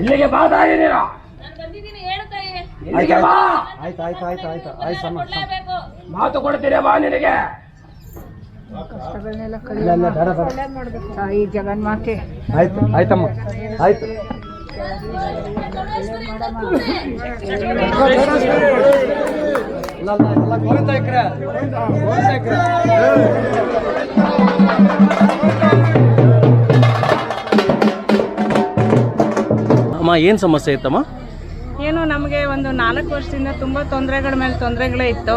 ಇಲ್ಲಿಗೆ ಬಾ ತಾಯಿ ನೀನು. ನಾನು ಬಂದಿದ್ದೀನಿ ಹೇಳು ತಾಯಿ ಇಲ್ಲಿಗೆ ಬಾ. ಆಯ್ತು ಆಯ್ತು ಆಯ್ತು ಆಯ್ತು ಆಯ್ತು ಸಮ ಮಾತು ಕೊಡ್ತೀರಿ ಬಾ ನಿನಗೆ? ಬೇಡ ಬೇಡ. ತಾಯಿ ಜಗನ್ಮಾತೆ. ಆಯ್ತು ಆಯ್ತಮ್ಮ. ಆಯ್ತು. ಗೋವಿಂದ ಇಕ್ರೆ. ಗೋವಿಂದ ಇಕ್ರೆ. ಏನು ಸಮಸ್ಯೆ ಇತ್ತಮ್ಮ? ಏನು ನಮಗೆ ಒಂದು ನಾಲ್ಕು ವರ್ಷದಿಂದ ತುಂಬಾ ತೊಂದರೆಗಳ ಮೇಲೆ ತೊಂದರೆಗಳೇ ಇತ್ತು.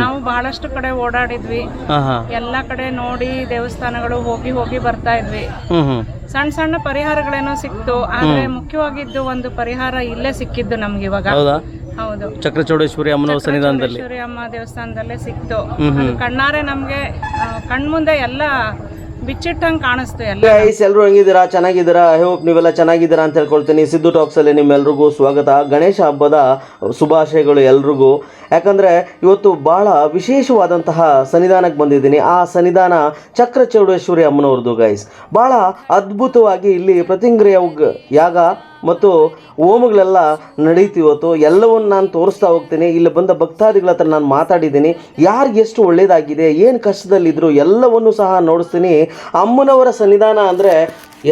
ನಾವು ಬಹಳಷ್ಟು ಕಡೆ ಓಡಾಡಿದ್ವಿ. ಎಲ್ಲ ಕಡೆ ನೋಡಿ ದೇವಸ್ಥಾನಗಳು ಹೋಗಿ ಹೋಗಿ ಬರ್ತಾ ಇದ್ವಿ. ಸಣ್ಣ ಸಣ್ಣ ಪರಿಹಾರಗಳೇನೋ ಸಿಕ್ತು ಆದ್ರೆ ಮುಖ್ಯವಾಗಿದ್ದು ಒಂದು ಪರಿಹಾರ ಇಲ್ಲೇ ಸಿಕ್ಕಿದ್ದು ನಮ್ಗೆ ಇವಾಗ. ಹೌದಾ? ಚಕ್ರಚೌಡೇಶ್ವರಿ ಸನ್ನಿಧಾನದಲ್ಲಿ. ಚೌಡೇಶ್ವರಿ ಅಮ್ಮ ದೇವಸ್ಥಾನದಲ್ಲೇ ಸಿಕ್ತು. ಕಣ್ಣಾರೆ ನಮ್ಗೆ ಕಣ್ಮುಂದೆ ಎಲ್ಲ ಬಿಚ್ಚಿಟ್ಟಂಗ್ ಕಾಣಿಸ್ತು ಎಲ್ಲ ಎಲ್ಲರೂ ಹೆಂಗಿದ್ದೀರಾ? ಚೆನ್ನಾಗಿದ್ದೀರಾ? ಐ ಹೋಪ್ ನೀವೆಲ್ಲ ಚೆನ್ನಾಗಿದ್ದೀರಾ ಅಂತ ಹೇಳ್ಕೊಳ್ತೀನಿ. ಸಿದ್ದು ಟಾಕ್ಸಲ್ಲಿ ನಿಮ್ಮೆಲ್ರಿಗೂ ಸ್ವಾಗತ. ಗಣೇಶ ಹಬ್ಬದ ಶುಭಾಶಯಗಳು ಎಲ್ರಿಗೂ. ಯಾಕಂದರೆ ಇವತ್ತು ಭಾಳ ವಿಶೇಷವಾದಂತಹ ಸನ್ನಿಧಾನಕ್ಕೆ ಬಂದಿದ್ದೀನಿ. ಆ ಸನ್ನಿಧಾನ ಚಕ್ರ ಚೌಡೇಶ್ವರಿ ಅಮ್ಮನವ್ರದ್ದು ಗೈಸ್ ಭಾಳ ಅದ್ಭುತವಾಗಿ ಇಲ್ಲಿ ಪ್ರತಿಂಗ್ರಿಯ ಯಾಗ ಮತ್ತು ಹೋಮಗಳೆಲ್ಲ ನಡೀತು ಇವತ್ತು ಎಲ್ಲವನ್ನು ನಾನು ತೋರಿಸ್ತಾ ಹೋಗ್ತೀನಿ. ಇಲ್ಲಿ ಬಂದ ಭಕ್ತಾದಿಗಳ ಹತ್ರ ನಾನು ಮಾತಾಡಿದ್ದೀನಿ. ಯಾರಿಗೆ ಎಷ್ಟು ಒಳ್ಳೆಯದಾಗಿದೆ ಏನು ಕಷ್ಟದಲ್ಲಿದ್ದರು ಎಲ್ಲವನ್ನು ಸಹ ನೋಡಿಸ್ತೀನಿ. ಅಮ್ಮನವರ ಸನ್ನಿಧಾನ ಅಂದರೆ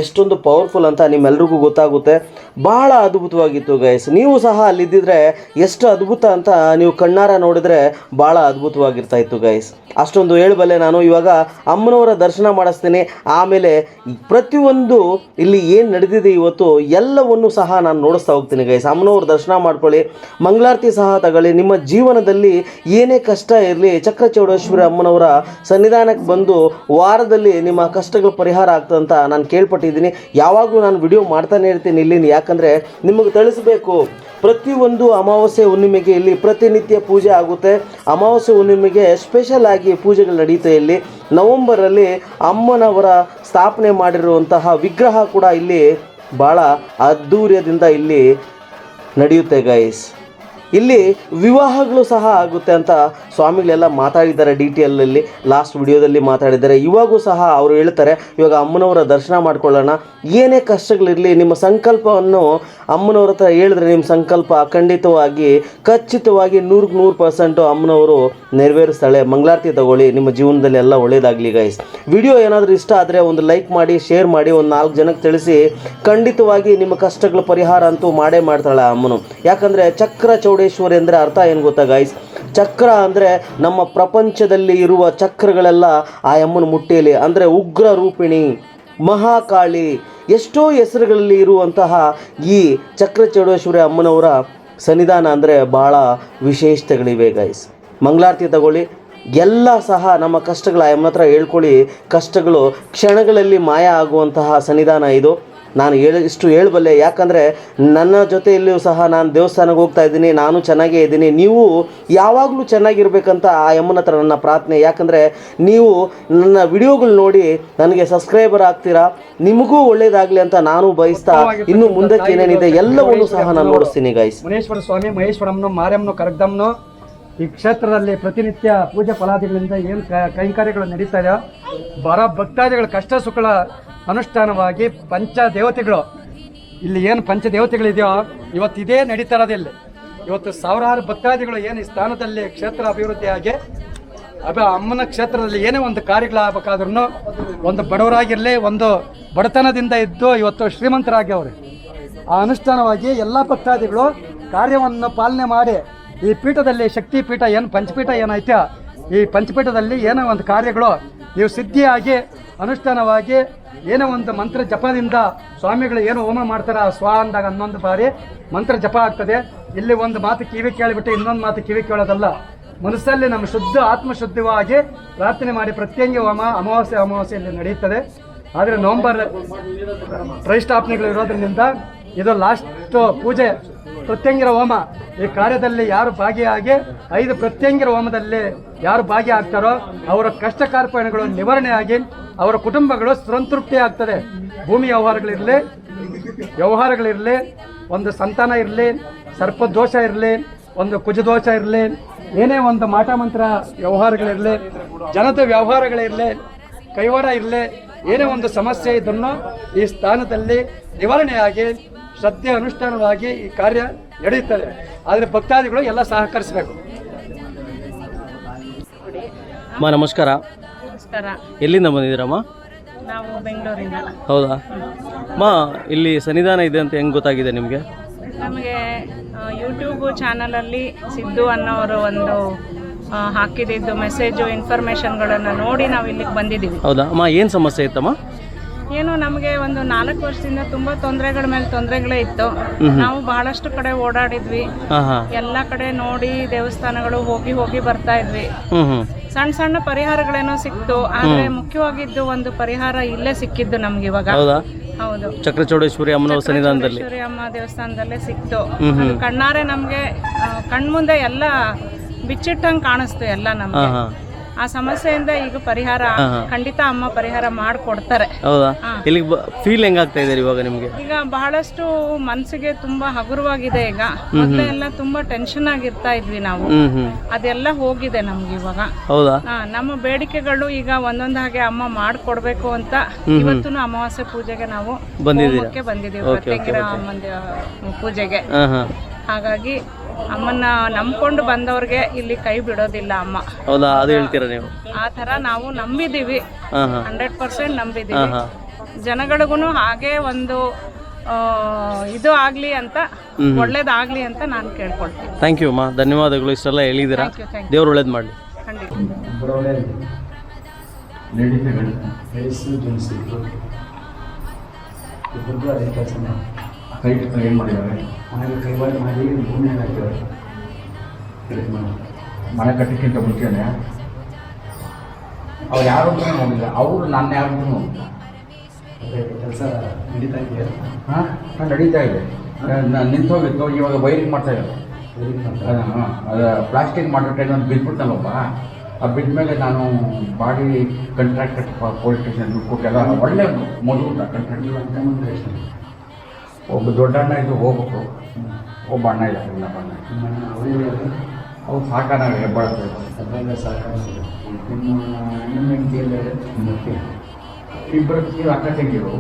ಎಷ್ಟೊಂದು ಪವರ್ಫುಲ್ ಅಂತ ನಿಮ್ಮೆಲ್ರಿಗೂ ಗೊತ್ತಾಗುತ್ತೆ. ಭಾಳ ಅದ್ಭುತವಾಗಿತ್ತು ಗೈಸ್ ನೀವು ಸಹ ಅಲ್ಲಿದ್ದಿದ್ರೆ ಎಷ್ಟು ಅದ್ಭುತ ಅಂತ ನೀವು ಕಣ್ಣಾರ ನೋಡಿದ್ರೆ ಭಾಳ ಅದ್ಭುತವಾಗಿರ್ತಾ ಇತ್ತು ಗೈಸ್ ಅಷ್ಟೊಂದು ಹೇಳಬಲ್ಲೆ ನಾನು ಇವಾಗ ಅಮ್ಮನವರ ದರ್ಶನ ಮಾಡಿಸ್ತೀನಿ. ಆಮೇಲೆ ಪ್ರತಿಯೊಂದು ಇಲ್ಲಿ ಏನು ನಡೆದಿದೆ ಇವತ್ತು ಎಲ್ಲವನ್ನು ಸಹ ನಾನು ನೋಡಿಸ್ತಾ ಹೋಗ್ತೀನಿ ಗೈಸ್ ಅಮ್ಮನವ್ರ ದರ್ಶನ ಮಾಡ್ಕೊಳ್ಳಿ. ಮಂಗಳಾರತಿ ಸಹ ತಗೊಳ್ಳಿ. ನಿಮ್ಮ ಜೀವನದಲ್ಲಿ ಏನೇ ಕಷ್ಟ ಇರಲಿ ಚಕ್ರಚೌಡೇಶ್ವರಿ ಅಮ್ಮನವರ ಸನ್ನಿಧಾನಕ್ಕೆ ಬಂದು ವಾರದಲ್ಲಿ ನಿಮ್ಮ ಕಷ್ಟಗಳ ಪರಿಹಾರ ಆಗ್ತದಂತ ನಾನು ಕೇಳ್ಪಟ್ಟಿದ್ದೀನಿ ಯಾವಾಗಲೂ ನಾನು ವಿಡಿಯೋ ಮಾಡ್ತಾನೆ ಇರ್ತೀನಿ ಇಲ್ಲಿ ಯಾಕಂದರೆ ನಿಮಗೆ ತಿಳಿಸಬೇಕು ಪ್ರತಿಯೊಂದು ಅಮಾವಾಸ್ಯೆ ಹುಣ್ಣಿಮೆಗೆ ಇಲ್ಲಿ ಪ್ರತಿನಿತ್ಯ ಪೂಜೆ ಆಗುತ್ತೆ. ಅಮಾವಾಸ್ಯೆ ಹುಣ್ಣಿಮೆಗೆ ಸ್ಪೆಷಲ್ ಆಗಿ ಪೂಜೆಗಳು ನಡೆಯುತ್ತೆ ಇಲ್ಲಿ. ನವಂಬರಲ್ಲಿ ಅಮ್ಮನವರ ಸ್ಥಾಪನೆ ಮಾಡಿರುವಂತಹ ವಿಗ್ರಹ ಕೂಡ ಇಲ್ಲಿ ಭಾಳ ಅದ್ಧೂರ್ಯದಿಂದ ಇಲ್ಲಿ ನಡೆಯುತ್ತೆ ಗೈಸ್ ಇಲ್ಲಿ ವಿವಾಹಗಳು ಸಹ ಆಗುತ್ತೆ ಅಂತ ಸ್ವಾಮಿಗಳೆಲ್ಲ ಮಾತಾಡಿದ್ದಾರೆ ಡಿಟೇಲಲ್ಲಿ ಲಾಸ್ಟ್ ವಿಡಿಯೋದಲ್ಲಿ ಮಾತಾಡಿದ್ದಾರೆ. ಇವಾಗೂ ಸಹ ಅವರು ಹೇಳ್ತಾರೆ, ಇವಾಗ ಅಮ್ಮನವರ ದರ್ಶನ ಮಾಡ್ಕೊಳ್ಳೋಣ. ಏನೇ ಕಷ್ಟಗಳಿರಲಿ, ನಿಮ್ಮ ಸಂಕಲ್ಪವನ್ನು ಅಮ್ಮನವ್ರ ಹತ್ರ ಹೇಳಿದ್ರೆ ನಿಮ್ಮ ಸಂಕಲ್ಪ ಖಂಡಿತವಾಗಿ, ಖಚಿತವಾಗಿ ನೂರಕ್ಕೆ ನೂರು ಪರ್ಸೆಂಟು ಅಮ್ಮನವರು ನೆರವೇರಿಸ್ತಾಳೆ. ಮಂಗಳಾರತಿ ತಗೊಳ್ಳಿ, ನಿಮ್ಮ ಜೀವನದಲ್ಲಿ ಎಲ್ಲ ಒಳ್ಳೇದಾಗಲಿ ಗೈಸ್ ವಿಡಿಯೋ ಏನಾದರೂ ಇಷ್ಟ ಆದರೆ ಒಂದು ಲೈಕ್ ಮಾಡಿ ಶೇರ್ ಮಾಡಿ, ಒಂದು ನಾಲ್ಕು ಜನಕ್ಕೆ ತಿಳಿಸಿ, ಖಂಡಿತವಾಗಿ ನಿಮ್ಮ ಕಷ್ಟಗಳ ಪರಿಹಾರ ಅಂತೂ ಮಾಡೇ ಮಾಡ್ತಾಳೆ ಅಮ್ಮನು. ಯಾಕಂದರೆ ಚಕ್ರ ಚೌಡೇಶ್ವರಿ ಅಂದರೆ ಅರ್ಥ ಏನು ಗೊತ್ತಾ ಗಾಯ್ಸ್ ಚಕ್ರ ಅಂದರೆ ನಮ್ಮ ಪ್ರಪಂಚದಲ್ಲಿ ಇರುವ ಚಕ್ರಗಳೆಲ್ಲ ಆ ಅಮ್ಮನ ಮುಟ್ಟಿಯಲ್ಲಿ ಅಂದರೆ ಉಗ್ರ ರೂಪಿಣಿ, ಮಹಾಕಾಳಿ, ಎಷ್ಟೋ ಹೆಸರುಗಳಲ್ಲಿ ಇರುವಂತಹ ಈ ಚಕ್ರ ಚೌಡೇಶ್ವರಿ ಅಮ್ಮನವರ ಸನ್ನಿಧಾನ ಅಂದರೆ ಭಾಳ ವಿಶೇಷತೆಗಳಿವೆ ಗೈಸ್ ಮಂಗಳಾರತಿ ತಗೊಳ್ಳಿ, ಎಲ್ಲ ಸಹ ನಮ್ಮ ಕಷ್ಟಗಳ ಅಮ್ಮನ ಹತ್ರ ಹೇಳ್ಕೊಳ್ಳಿ, ಕಷ್ಟಗಳು ಕ್ಷಣಗಳಲ್ಲಿ ಮಾಯ ಆಗುವಂತಹ ಸನ್ನಿಧಾನ ಇದು. ನಾನು ಹೇಳ ಇಷ್ಟು ಹೇಳಬಲ್ಲೆ. ಯಾಕಂದರೆ ನನ್ನ ಜೊತೆಯಲ್ಲಿಯೂ ಸಹ ನಾನು ದೇವಸ್ಥಾನಕ್ಕೆ ಹೋಗ್ತಾ ಇದ್ದೀನಿ ನಾನು ಚೆನ್ನಾಗೇ ಇದ್ದೀನಿ ನೀವು ಯಾವಾಗಲೂ ಚೆನ್ನಾಗಿರ್ಬೇಕಂತ ಆ ಅಮ್ಮನ ಹತ್ರ ನನ್ನ ಪ್ರಾರ್ಥನೆ. ಯಾಕಂದರೆ ನೀವು ನನ್ನ ವಿಡಿಯೋಗಳು ನೋಡಿ ನನಗೆ ಸಬ್ಸ್ಕ್ರೈಬರ್ ಆಗ್ತೀರಾ? ನಿಮಗೂ ಒಳ್ಳೇದಾಗಲಿ ಅಂತ ನಾನು ಬಯಸ್ತಾ ಇನ್ನು ಮುಂದಕ್ಕೆ ಏನೇನಿದೆ ಎಲ್ಲವನ್ನೂ ಸಹ ನಾನು ನೋಡಿಸ್ತೀನಿ ಗೈಸ್ ಮುನೇಶ್ವರ ಸ್ವಾಮಿ ಮಹೇಶ್ವರಮ್ನು ಮಾರ್ಯಮ್ನು ಕರಗ್ದಮ್ನು ಈ ಕ್ಷೇತ್ರದಲ್ಲಿ ಪ್ರತಿನಿತ್ಯ ಪೂಜೆ ಫಲಾದಿಗಳಿಂದ ಏನು ಕೈಂಕರ್ಯಗಳು ನಡೀತಾ ಇದೆಯೋ ಬರೋ ಭಕ್ತಾದಿಗಳ ಕಷ್ಟ ಸುಖಗಳ ಅನುಷ್ಠಾನವಾಗಿ ಪಂಚ ದೇವತೆಗಳು ಇಲ್ಲಿ ಏನು ಪಂಚ ದೇವತೆಗಳಿದೆಯೋ ಇವತ್ತು ಇದೇ ನಡೀತಾ ಇರೋದು ಇಲ್ಲಿ. ಇವತ್ತು ಸಾವಿರಾರು ಭಕ್ತಾದಿಗಳು ಏನು ಈ ಸ್ಥಾನದಲ್ಲಿ ಕ್ಷೇತ್ರ ಅಭಿವೃದ್ಧಿಯಾಗಿ ಅಬ ಅಮ್ಮನ ಕ್ಷೇತ್ರದಲ್ಲಿ ಏನೇ ಒಂದು ಕಾರ್ಯಗಳಾಗಬೇಕಾದ್ರೂ ಒಂದು ಬಡವರಾಗಿರಲಿ, ಒಂದು ಬಡತನದಿಂದ ಇದ್ದು ಇವತ್ತು ಶ್ರೀಮಂತರಾಗ್ಯವ್ರೆ ಆ ಅನುಷ್ಠಾನವಾಗಿ ಎಲ್ಲ ಭಕ್ತಾದಿಗಳು ಕಾರ್ಯವನ್ನು ಪಾಲನೆ ಮಾಡಿ, ಈ ಪೀಠದಲ್ಲಿ ಶಕ್ತಿ ಪೀಠ ಏನು ಪಂಚಪೀಠ ಏನೈತೆ ಈ ಪಂಚಪೀಠದಲ್ಲಿ ಏನೋ ಒಂದು ಕಾರ್ಯಗಳು, ನೀವು ಸಿದ್ಧಿಯಾಗಿ ಅನುಷ್ಠಾನವಾಗಿ ಏನೋ ಒಂದು ಮಂತ್ರ ಜಪದಿಂದ ಸ್ವಾಮಿಗಳು ಏನು ಹೋಮ ಮಾಡ್ತಾರೆ ಆ ಸ್ವ ಅಂದಾಗ ಹನ್ನೊಂದು ಬಾರಿ ಮಂತ್ರ ಜಪ ಆಗ್ತದೆ. ಇಲ್ಲಿ ಒಂದು ಮಾತು ಕಿವಿ ಕೇಳಿಬಿಟ್ಟು ಇನ್ನೊಂದು ಮಾತು ಕಿವಿ ಕೇಳೋದಲ್ಲ. ಮನಸ್ಸಲ್ಲಿ ನಮ್ಮ ಶುದ್ಧ ಆತ್ಮಶುದ್ಧವಾಗಿ ಪ್ರಾರ್ಥನೆ ಮಾಡಿ ಪ್ರತ್ಯಂಗಿ ಹೋಮ, ಅಮಾವಾಸ್ಯೆ ಅಮಾವಾಸ್ಯೆಯಲ್ಲಿ ನಡೆಯುತ್ತದೆ. ಆದರೆ ನವಂಬರ್ ಪ್ರತಿಷ್ಠಾಪನೆಗಳು ಇರೋದ್ರಿಂದ ಇದು ಲಾಸ್ಟ್ ಪೂಜೆ ಪ್ರತ್ಯಂಗಿರ ಹೋಮ. ಈ ಕಾರ್ಯದಲ್ಲಿ ಯಾರು ಭಾಗಿಯಾಗಿ, ಐದು ಪ್ರತ್ಯಂಗಿರ ಹೋಮದಲ್ಲಿ ಯಾರು ಭಾಗಿಯಾಗ್ತಾರೋ ಅವರ ಕಷ್ಟ ಕಾರ್ಪಣೆಗಳು ನಿವಾರಣೆಯಾಗಿ ಅವರ ಕುಟುಂಬಗಳು ಸಂತೃಪ್ತಿ ಆಗ್ತದೆ. ಭೂಮಿ ವ್ಯವಹಾರಗಳಿರಲಿ ವ್ಯವಹಾರಗಳಿರಲಿ, ಒಂದು ಸಂತಾನ ಇರಲಿ, ಸರ್ಪದೋಷ ಇರಲಿ, ಒಂದು ಕುಜದೋಷ ಇರಲಿ, ಏನೇ ಒಂದು ಮಾಟ ಮಂತ್ರ ವ್ಯವಹಾರಗಳಿರಲಿ, ಜನತೆ ವ್ಯವಹಾರಗಳಿರಲಿ, ಕೈವಾಡ ಇರಲಿ, ಏನೇ ಒಂದು ಸಮಸ್ಯೆ ಇದನ್ನು ಈ ಸ್ಥಾನದಲ್ಲಿ ನಿವಾರಣೆಯಾಗಿ, ಶ್ರದ್ಧೆ ಅನುಷ್ಠಾನವಾಗಿ ಈ ಕಾರ್ಯ ನಡೆಯುತ್ತದೆ. ಆದರೆ ಭಕ್ತಾದಿಗಳು ಎಲ್ಲ ಸಹಕರಿಸಬೇಕು. ಅಮ್ಮ, ನಮಸ್ಕಾರ. ಎಲ್ಲಿಂದ ಬಂದಿದ್ದೀರಮ್ಮ? ನಾವು ಬೆಂಗಳೂರಿಂದ. ಹೌದಾ? ಅಮ್ಮ ಇಲ್ಲಿ ಸನ್ನಿಧಾನ ಇದೆ ಅಂತ ಹೆಂಗ್ ಗೊತ್ತಾಗಿದೆ ನಿಮಗೆ? ನಮಗೆ ಯೂಟ್ಯೂಬ್ ಚಾನಲಲ್ಲಿ ಸಿದ್ದು ಅನ್ನೋರು ಒಂದು ಆ, ಹಾಕಿದ್ದು ಮೆಸೇಜು ಇನ್ಫಾರ್ಮೇಷನ್ಗಳನ್ನು ನೋಡಿ ನಾವು ಇಲ್ಲಿಗೆ ಬಂದಿದ್ದೀವಿ. ಹೌದಾ? ಅಮ್ಮ ಏನು ಸಮಸ್ಯೆ ಇತ್ತಮ್ಮ? ಏನು ನಮಗೆ ಒಂದು ನಾಲ್ಕು ವರ್ಷದಿಂದ ತುಂಬ ತೊಂದರೆಗಳ ಮೇಲೆ ತೊಂದರೆಗಳೇ ಇತ್ತು. ನಾವು ಬಹಳಷ್ಟು ಕಡೆ ಓಡಾಡಿದ್ವಿ. ಹಾಂ ಹಾಂ. ಎಲ್ಲ ಕಡೆ ನೋಡಿ ದೇವಸ್ಥಾನಗಳು ಹೋಗಿ ಹೋಗಿ ಬರ್ತಾ ಇದ್ವಿ. ಹ್ಞೂ ಹ್ಞೂ ಸಣ್ಣ ಸಣ್ಣ ಪರಿಹಾರಗಳೇನೋ ಸಿಕ್ತು ಆದ್ರೆ ಮುಖ್ಯವಾಗಿದ್ದು ಒಂದು ಪರಿಹಾರ ಇಲ್ಲೇ ಸಿಕ್ಕಿದ್ದು ನಮ್ಗೆ ಇವಾಗ. ಹೌದಾ? ಹೌದು. ಚಕ್ರಚೌಡೇಶ್ವರಿ ಅಮ್ಮನವ್ರ ಸನ್ನಿಧಾನದಲ್ಲಿ. ಅಮ್ಮ ದೇವಸ್ಥಾನದಲ್ಲೇ ಸಿಕ್ತು. ಅದು ಕಣ್ಣಾರೆ ನಮ್ಗೆ ಆ, ಕಣ್ಮುಂದೆ ಎಲ್ಲ ಬಿಚ್ಚಿಟ್ಟಂಗ್ ಕಾಣಿಸ್ತು ಎಲ್ಲ ನಮ್ಗೆ. ಆ ಸಮಸ್ಯೆಯಿಂದ ಈಗ ಪರಿಹಾರ ಖಂಡಿತ ಅಮ್ಮ ಪರಿಹಾರ ಮಾಡಿಕೊಡ್ತಾರೆ. ಹೌದಾ. ಇಲ್ಲಿಗೆ ಫೀಲ್ ಹೆಂಗಾಗ್ತಾ ಇದೆ ಇವಾಗ ನಿಮಗೆ? ಈಗ ಬಹಳಷ್ಟು ಮನಸ್ಸಿಗೆ ತುಂಬಾ ಹಗುರವಾಗಿದೆ ಈಗ. ಮೊದಲೇ ಎಲ್ಲ ತುಂಬಾ ಟೆನ್ಷನ್ ಆಗಿರ್ತಾ ಇದ್ವಿ ನಾವು. ಅದೆಲ್ಲ ಹೋಗಿದೆ ನಮ್ಗೆ ಇವಾಗ. ಹೌದಾ? ನಮ್ಮ ಬೇಡಿಕೆಗಳು ಈಗ ಒಂದೊಂದಾಗೆ ಅಮ್ಮ ಮಾಡ್ಕೊಡ್ಬೇಕು ಅಂತ ಇವತ್ತು ಅಮಾವಾಸ್ಯೆ ಪೂಜೆಗೆ ನಾವು ಬಂದಿದ್ದೀವಿ. ಬಂದಿದ್ದೀವಿ ಪೂಜೆಗೆ. ಹಾಗಾಗಿ ಅಮ್ಮನ ನಂಬ್ಕೊಂಡು ಬಂದವ್ರಿಗೆ ಇಲ್ಲಿ ಕೈ ಬಿಡೋದಿಲ್ಲ ಅಮ್ಮ. ಹೌದಾ? ಅದು ಹೇಳ್ತೀರಾ ನೀವು? ಆ ತರ ನಾವು ನಂಬಿದೀವಿ ಹಂಡ್ರೆಡ್ ಪರ್ಸೆಂಟ್ ನಂಬಿದೀವಿ ಜನಗಳಿಗೂ ಹಾಗೆ ಒಂದು ಆ, ಇದು ಆಗ್ಲಿ ಅಂತ ಒಳ್ಳೇದಾಗ್ಲಿ ಅಂತ ನಾನು ಕೇಳ್ಕೊಳ್ತೀನಿ. ಥ್ಯಾಂಕ್ ಯು ಅಮ್ಮ. ಧನ್ಯವಾದಗಳು. ಇಷ್ಟೆಲ್ಲ ಹೇಳಿದ್ದೀರಾ? ಥ್ಯಾಂಕ್ ಯು ಥ್ಯಾಂಕ್ ದೇವ್ರು ಒಳ್ಳೇದು ಮಾಡಲಿ. ಖಂಡಿತ. ಇಬ್ಬರಿಗೂ ಅದೇ ಕೆಲಸ ಕೈ ಏನು ಮಾಡಿದ್ದಾರೆ. ಮನೆಗೆ ಕೈವಾರ ಮಾಡಿ ಭೂಮಿ ಹಾಕಿದ್ದಾರೆ ಇದು ಮನೆ ಕಟ್ಟಕ್ಕಿಂತ ಮುಂಚೆನೆ ಅವ್ರು ಯಾರು ಅಂತ ನೋಡಿಲ್ಲ. ಅವರು ನನ್ನ ಯಾರು ಕೆಲಸ ನಡೀತಾ ಇದೆಯಾ ಹಾಂ ನಡೀತಾ ಇದೆ. ನಾನು ನಿಂತೋಗಿತ್ತು ಇವಾಗ ವೈರಿಂಗ್ ಮಾಡ್ತಾ ಇದ್ದಾರೆ. ಅದು ಪ್ಲಾಸ್ಟಿಕ್ ಮಾಡೋ ಟೈಮ್ ಒಂದು ಬಿದ್ಬಿಡ್ತಾನೊಬ್ಬ ಆ ಬಿದ್ದ ಮೇಲೆ ನಾನು ಬಾಡಿ ಕಂಟ್ರಾಕ್ಟರ್ ಪೊಲೀಸ್ ಸ್ಟೇಷನ್ ಕೊಟ್ಟೆಲ್ಲ ಒಳ್ಳೆ ಮೊದಲು ಕಂಟ್ರಾಕ್ಟರ್ ಒಬ್ಬ ದೊಡ್ಡ ಅಣ್ಣ ಇದ್ದು ಹೋಗ್ಬೇಕು. ಒಬ್ಬ ಅಣ್ಣ ಇಲ್ಲ ಇನ್ನೊಬ್ಬ ಅಣ್ಣ. ಅವ್ರು ಸಾಕಾನ ಹೆಬ್ಬಾಳ್ತಾರೆ. ಇಬ್ಬರು ನೀವು ಅಕ್ಕ ತಂಗಿರು.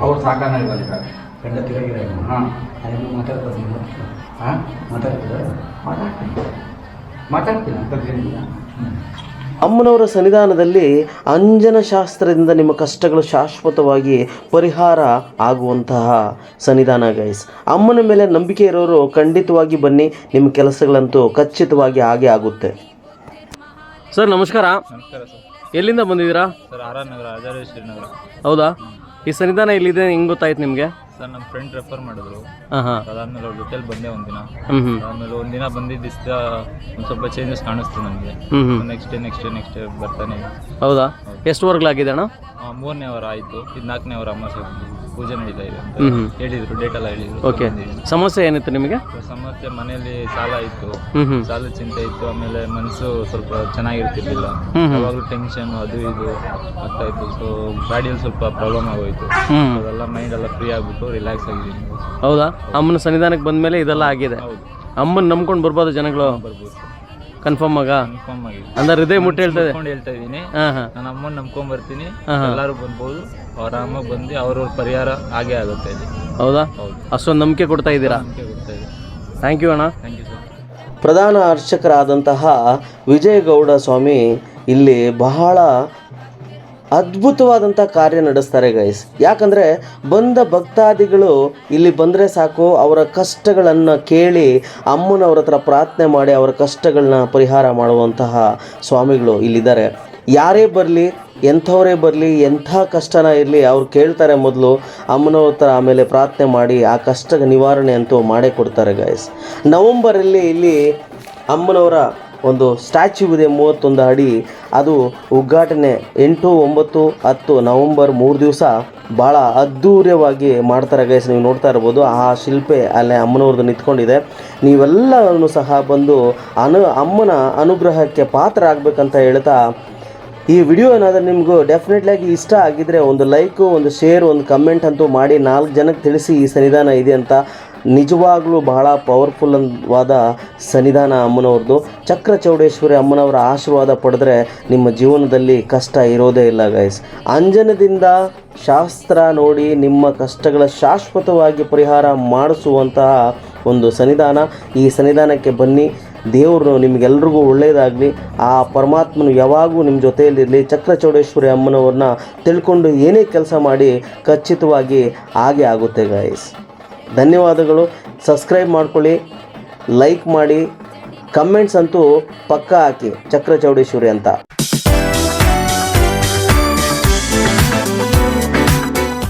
ಅವ್ರು ಸಾಕಾನ ಇಲ್ಲ ಹಾಂ. ಹಾಂ? ಮಾತಾಡ್ತೀರ? ಮಾತಾಡ್ತೀನಿ. ಮಾತಾಡ್ತೀನಿ ಅಂತದ್ದೇನಿಲ್ಲ ಅಮ್ಮನವರ ಸನ್ನಿಧಾನದಲ್ಲಿ ಅಂಜನ ಶಾಸ್ತ್ರದಿಂದ ನಿಮ್ಮ ಕಷ್ಟಗಳು ಶಾಶ್ವತವಾಗಿ ಪರಿಹಾರ ಆಗುವಂತಹ ಸನ್ನಿಧಾನ ಗೈಸ್ ಅಮ್ಮನ ಮೇಲೆ ನಂಬಿಕೆ ಇರೋರು ಖಂಡಿತವಾಗಿ ಬನ್ನಿ ನಿಮ್ಮ ಕೆಲಸಗಳಂತೂ ಖಚಿತವಾಗಿ ಹಾಗೆ ಆಗುತ್ತೆ. ಸರ್ ನಮಸ್ಕಾರ. ಎಲ್ಲಿಂದ ಬಂದಿದ್ದೀರಾ? Sir R R Nagar Rajarajeshwari Nagar ಹೌದಾ? ಈ ಸನ್ನಿಧಾನ ಇಲ್ಲಿದೆ ಹೆಂಗೆ ಗೊತ್ತಾಯ್ತು ನಿಮಗೆ? ಸರ್ ನಮ್ಮ ಫ್ರೆಂಡ್ ರೆಫರ್ ಮಾಡಿದ್ರು. ಹಾಂ ಹಾಂ ಅದಾದ್ಮೇಲೆ ಅವ್ರ ಜೊತೆಲಿ ಬಂದೆ ಒಂದಿನ. ಆಮೇಲೆ ಒಂದಿನ ಬಂದಿದ್ದ ದಿವಸ ಒಂದು ಸ್ವಲ್ಪ ಚೇಂಜಸ್ ಕಾಣಿಸ್ತು ನನಗೆ. Next day next day next day ಬರ್ತಾನೆ. ಇದೆ. ಹೌದಾ? ಎಷ್ಟು ವರ್ಗ್ಲಾಗಿದೆ ಅಣ್ಣ? ಮೂರನೇ ವಾರ ಆಯಿತು. ಇದು ನಾಲ್ಕನೇ ವಾರ ಅಮ್ಮ ಬಂದಿದೆ. ಪೂಜೆ ನಡೀತಾ ಇದೆ ಅಂತ ಹೇಳಿದ್ರು ಡೇಟ್ ಎಲ್ಲ ಹೇಳಿದ್ರು. ಓಕೆ ಬಂದಿದ್ದೀನಿ. ಸಮಸ್ಯೆ ಏನಿತ್ತು ನಿಮಗೆ? ಸಮಸ್ಯೆ ಮನೆಯಲ್ಲಿ ಸಾಲ ಇತ್ತು. ಸಾಲ ಚಿಂತೆ ಇತ್ತು ಆಮೇಲೆ ಮನಸ್ಸು ಸ್ವಲ್ಪ ಚೆನ್ನಾಗಿರ್ತಿರ್ಲಿಲ್ಲ. ಹ್ಮ್ ಹ್ಮ್. ಯಾವಾಗಲೂ ಟೆನ್ಷನ್ ಅದು ಇದು ಆಗ್ತಾ ಇತ್ತು. ಸೊ ಗಾಡಿಯಲ್ಲಿ ಸ್ವಲ್ಪ ಪ್ರಾಬ್ಲಮ್ ಆಗೋಯ್ತು. ಅದೆಲ್ಲ ಮೈಂಡ್ ಎಲ್ಲ ಫ್ರೀ ಆಗ್ಬಿಟ್ಟು ರಿಲ್ಯಾಕ್ಸ್ ಆಗಿದೆ ಹೌದಾ? ಅಮ್ಮನ ಸನ್ನಿಧಾನಕ್ಕೆ ಬಂದಮೇಲೆ ಇದೆಲ್ಲ ಆಗಿದೆ. ಹೌದು. ಅಮ್ಮನ ನಂಬ್ಕೊಂಡು ಬರ್ಬೋದು ಜನಗಳು. ಬರ್ಬೋದು. ಕನ್ಫರ್ಮ್ ಆಗ? ಕನ್ಫರ್ಮ್ ಆಗಿ. ಅಂದ್ರೆ ಹೃದಯ ಮುಟ್ಟಿ ಹೇಳ್ತದೆ ನಂಬ್ಕೊಂಡು ಹೇಳ್ತಾ ಇದ್ದೀನಿ ಹಾಂ ಹಾಂ. ನಾನು ಅಮ್ಮನ ನಂಬ್ಕೊಂಡ್ ಬರ್ತೀನಿ. ಎಲ್ಲರೂ ಬಂದ್ಬೋದು. ಆರಾಮಾಗಿ ಬಂದು ಅವ್ರವ್ರ ಪರಿಹಾರ ಆಗೇ ಆಗುತ್ತೆ ಇಲ್ಲಿ. ಹೌದಾ? ಹೌದು. ಅಷ್ಟೊಂದು ನಂಬಿಕೆ ಕೊಡ್ತಾ ಇದ್ದೀರಾ? ನಂಬಿಕೆ ಗೊತ್ತಾ ಇದೆ ಥ್ಯಾಂಕ್ ಯು ಅಣ್ಣ. ಥ್ಯಾಂಕ್ ಯು ಸರ್ ಪ್ರಧಾನ ಅರ್ಚಕರಾದಂತಹ ವಿಜಯಗೌಡ ಸ್ವಾಮಿ ಇಲ್ಲಿ ಬಹಳ ಅದ್ಭುತವಾದಂಥ ಕಾರ್ಯ ನಡೆಸ್ತಾರೆ ಗೈಸ್ ಯಾಕಂದರೆ ಬಂದ ಭಕ್ತಾದಿಗಳು ಇಲ್ಲಿ ಬಂದರೆ ಸಾಕು, ಅವರ ಕಷ್ಟಗಳನ್ನು ಕೇಳಿ ಅಮ್ಮನವ್ರ ಹತ್ರ ಪ್ರಾರ್ಥನೆ ಮಾಡಿ ಅವರ ಕಷ್ಟಗಳನ್ನ ಪರಿಹಾರ ಮಾಡುವಂತಹ ಸ್ವಾಮಿಗಳು ಇಲ್ಲಿದ್ದಾರೆ. ಯಾರೇ ಬರಲಿ, ಎಂಥವರೇ ಬರಲಿ, ಎಂಥ ಕಷ್ಟನ ಇರಲಿ, ಅವ್ರು ಕೇಳ್ತಾರೆ ಮೊದಲು, ಅಮ್ಮನವ್ರ ಹತ್ರ ಆಮೇಲೆ ಪ್ರಾರ್ಥನೆ ಮಾಡಿ ಆ ಕಷ್ಟ ನಿವಾರಣೆ ಅಂತೂ ಮಾಡೇ ಕೊಡ್ತಾರೆ ಗೈಸ್ ನವಂಬರಲ್ಲಿ ಇಲ್ಲಿ ಅಮ್ಮನವರ ಒಂದು ಸ್ಟ್ಯಾಚ್ಯು ಇದೆ ಮೂವತ್ತೊಂದು ಅಡಿ. ಅದು ಉದ್ಘಾಟನೆ ಎಂಟು, ಒಂಬತ್ತು, ಹತ್ತು ನವಂಬರ್ ಮೂರು ದಿವಸ ಭಾಳ ಅದ್ಧೂರ್ಯವಾಗಿ ಮಾಡ್ತಾರೆ ಗೈಸ್ ನೀವು ನೋಡ್ತಾ ಇರ್ಬೋದು, ಆ ಶಿಲ್ಪೆ ಅಲ್ಲೇ ಅಮ್ಮನವ್ರದ್ದು ನಿಂತ್ಕೊಂಡಿದೆ. ನೀವೆಲ್ಲರೂ ಸಹ ಬಂದು ಅನು, ಅಮ್ಮನ ಅನುಗ್ರಹಕ್ಕೆ ಪಾತ್ರ ಆಗಬೇಕಂತ ಹೇಳ್ತಾ ಈ ವಿಡಿಯೋ ಏನಾದರೂ ನಿಮಗೂ ಡೆಫಿನೆಟ್ಲಾಗಿ ಇಷ್ಟ ಆಗಿದ್ದರೆ ಒಂದು ಲೈಕು ಒಂದು ಶೇರ್ ಒಂದು ಕಮೆಂಟ್ ಅಂತೂ ಮಾಡಿ ನಾಲ್ಕು ಜನಕ್ಕೆ ತಿಳಿಸಿ ಈ ಸನ್ನಿಧಾನ ಇದೆ ಅಂತ ನಿಜವಾಗ್ಲೂ ಬಹಳ ಪವರ್ಫುಲ್ ವಾದ ಸನ್ನಿಧಾನ ಅಮ್ಮನವ್ರದ್ದು ಚಕ್ರ ಚೌಡೇಶ್ವರಿ ಅಮ್ಮನವರ ಆಶೀರ್ವಾದ ಪಡೆದ್ರೆ ನಿಮ್ಮ ಜೀವನದಲ್ಲಿ ಕಷ್ಟ ಇರೋದೇ ಇಲ್ಲ ಗೈಸ್ ಅಂಜನದಿಂದ ಶಾಸ್ತ್ರ ನೋಡಿ ನಿಮ್ಮ ಕಷ್ಟಗಳ ಶಾಶ್ವತವಾಗಿ ಪರಿಹಾರ ಮಾಡಿಸುವಂತಹ ಒಂದು ಸನ್ನಿಧಾನ. ಈ ಸನ್ನಿಧಾನಕ್ಕೆ ಬನ್ನಿ. ದೇವರು ನಿಮಗೆಲ್ರಿಗೂ ಒಳ್ಳೆಯದಾಗಲಿ ಆ ಪರಮಾತ್ಮನು ಯಾವಾಗೂ ನಿಮ್ಮ ಜೊತೆಯಲ್ಲಿರಲಿ. ಚಕ್ರ ಚೌಡೇಶ್ವರಿ ಅಮ್ಮನವ್ರನ್ನ ತಿಳ್ಕೊಂಡು ಏನೇ ಕೆಲಸ ಮಾಡಿ ಖಚಿತವಾಗಿ ಹಾಗೆ ಆಗುತ್ತೆ ಗಾಯಸ್ ಧನ್ಯವಾದಗಳು. ಸಬ್ಸ್ಕ್ರೈಬ್ ಮಾಡ್ಕೊಳ್ಳಿ ಲೈಕ್ ಮಾಡಿ ಕಮೆಂಟ್ಸ್ ಅಂತೂ ಪಕ್ಕಾ ಹಾಕಿ ಚಕ್ರ ಚೌಡೇಶ್ವರಿ ಅಂತ.